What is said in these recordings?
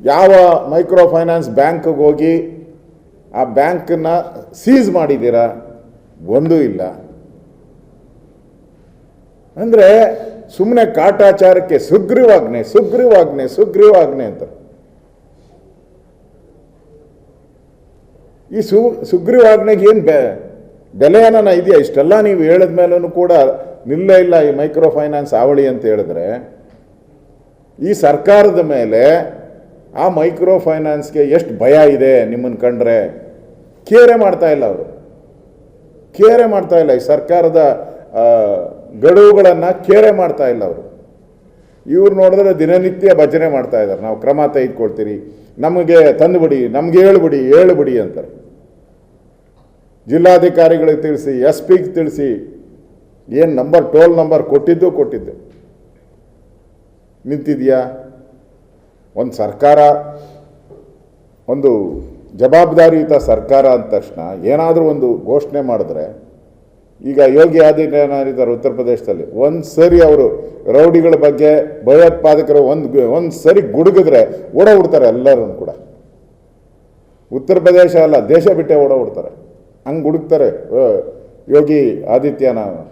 ಯಾವ micro finance ಬ್ಯಾಂಕ್ಗೆ ಹೋಗಿ ಆ ಬ್ಯಾಂಕನ್ನು ಸೀಸ್ ಮಾಡಿದ್ದೀರಾ? ಒಂದೂ ಇಲ್ಲ. ಅಂದರೆ ಸುಮ್ಮನೆ ಕಾಟಾಚಾರಕ್ಕೆ ಸುಗ್ರೀವಾಜ್ಞೆ ಸುಗ್ರೀವಾಜ್ಞೆ ಸುಗ್ರೀವಾಜ್ಞೆ ಅಂತ ಈ ಸು, ಸುಗ್ರೀವಾಜ್ಞೆಗೆ ಏನು ಬೆ ಬೆಲೆ ಏನಾನ ಇದೆಯಾ? ಇಷ್ಟೆಲ್ಲ ನೀವು ಹೇಳಿದ ಮೇಲೂ ಕೂಡ ನಿಲ್ಲೇ ಇಲ್ಲ ಈ ಮೈಕ್ರೋ ಫೈನಾನ್ಸ್ ಅವಳಿ ಅಂತ ಹೇಳಿದ್ರೆ, ಈ ಸರ್ಕಾರದ ಮೇಲೆ ಆ ಮೈಕ್ರೋ ಫೈನಾನ್ಸ್ಗೆ ಎಷ್ಟು ಭಯ ಇದೆ ನಿಮ್ಮನ್ನು ಕಂಡ್ರೆ, ಕೇರೆ ಮಾಡ್ತಾ ಇಲ್ಲ ಅವರು. ಕೇರೆ ಮಾಡ್ತಾ ಇಲ್ಲ, ಈ ಸರ್ಕಾರದ ಗಡುವುಗಳನ್ನು ಕೇರೆ ಮಾಡ್ತಾ ಇಲ್ಲ ಅವರು. ಇವ್ರು ನೋಡಿದ್ರೆ ದಿನನಿತ್ಯ ಭಜನೆ ಮಾಡ್ತಾ ಇದ್ದಾರೆ ನಾವು ಕ್ರಮ ತೆಗೆದುಕೊಳ್ತೀರಿ, ನಮಗೆ ತಂದುಬಿಡಿ, ನಮ್ಗೆ ಹೇಳ್ಬಿಡಿ ಹೇಳ್ಬಿಡಿ ಅಂತಾರೆ. ಜಿಲ್ಲಾಧಿಕಾರಿಗಳಿಗೆ ತಿಳಿಸಿ ಎಸ್ ಪಿಗೆ ತಿಳಿಸಿ, ಏನು ನಂಬರ್, ಟೋಲ್ ನಂಬರ್ ಕೊಟ್ಟಿದ್ದು ಕೊಟ್ಟಿದ್ದು. ನಿಂತಿದೆಯಾ? ಒಂದು ಸರ್ಕಾರ, ಒಂದು ಜವಾಬ್ದಾರಿಯುತ ಸರ್ಕಾರ ಅಂದ ತಕ್ಷಣ ಏನಾದರೂ ಒಂದು ಘೋಷಣೆ ಮಾಡಿದ್ರೆ, ಈಗ ಯೋಗಿ ಆದಿತ್ಯನಾಥ್ ಉತ್ತರ ಪ್ರದೇಶದಲ್ಲಿ, ಒಂದು ಸರಿ ಅವರು ರೌಡಿಗಳ ಬಗ್ಗೆ ಭಯೋತ್ಪಾದಕರು ಒಂದು ಒಂದು ಸರಿ ಗುಡುಗಿದ್ರೆ ಓಡೋಗ್ಬಿಡ್ತಾರೆ ಎಲ್ಲರೂ ಕೂಡ. ಉತ್ತರ ಪ್ರದೇಶ ಅಲ್ಲ, ದೇಶ ಬಿಟ್ಟೆ ಓಡೋಗ್ಬಿಡ್ತಾರೆ ಹಂಗೆ ಗುಡುಕ್ತಾರೆ ಯೋಗಿ ಆದಿತ್ಯನಾಥ್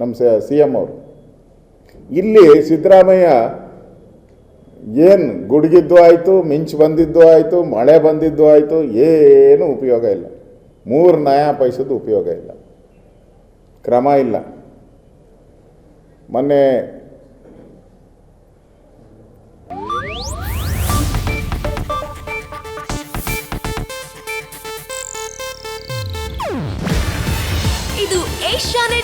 ನಮ್ಮ ಸಿ ಎಂ ಅವರು. ಇಲ್ಲಿ ಸಿದ್ದರಾಮಯ್ಯ ಏನು ಗುಡುಗಿದ್ದು ಆಯಿತು, ಮಿಂಚು ಬಂದಿದ್ದು ಆಯಿತು, ಮಳೆ ಬಂದಿದ್ದು ಆಯಿತು, ಏನು ಉಪಯೋಗ ಇಲ್ಲ. ಮೂರು ನಯಾ ಪೈಸದ ಉಪಯೋಗ ಇಲ್ಲ. ಕ್ರಮ ಇಲ್ಲ. ಮೊನ್ನೆ ಇದು ಏಷ್ಯಾನೆಟ್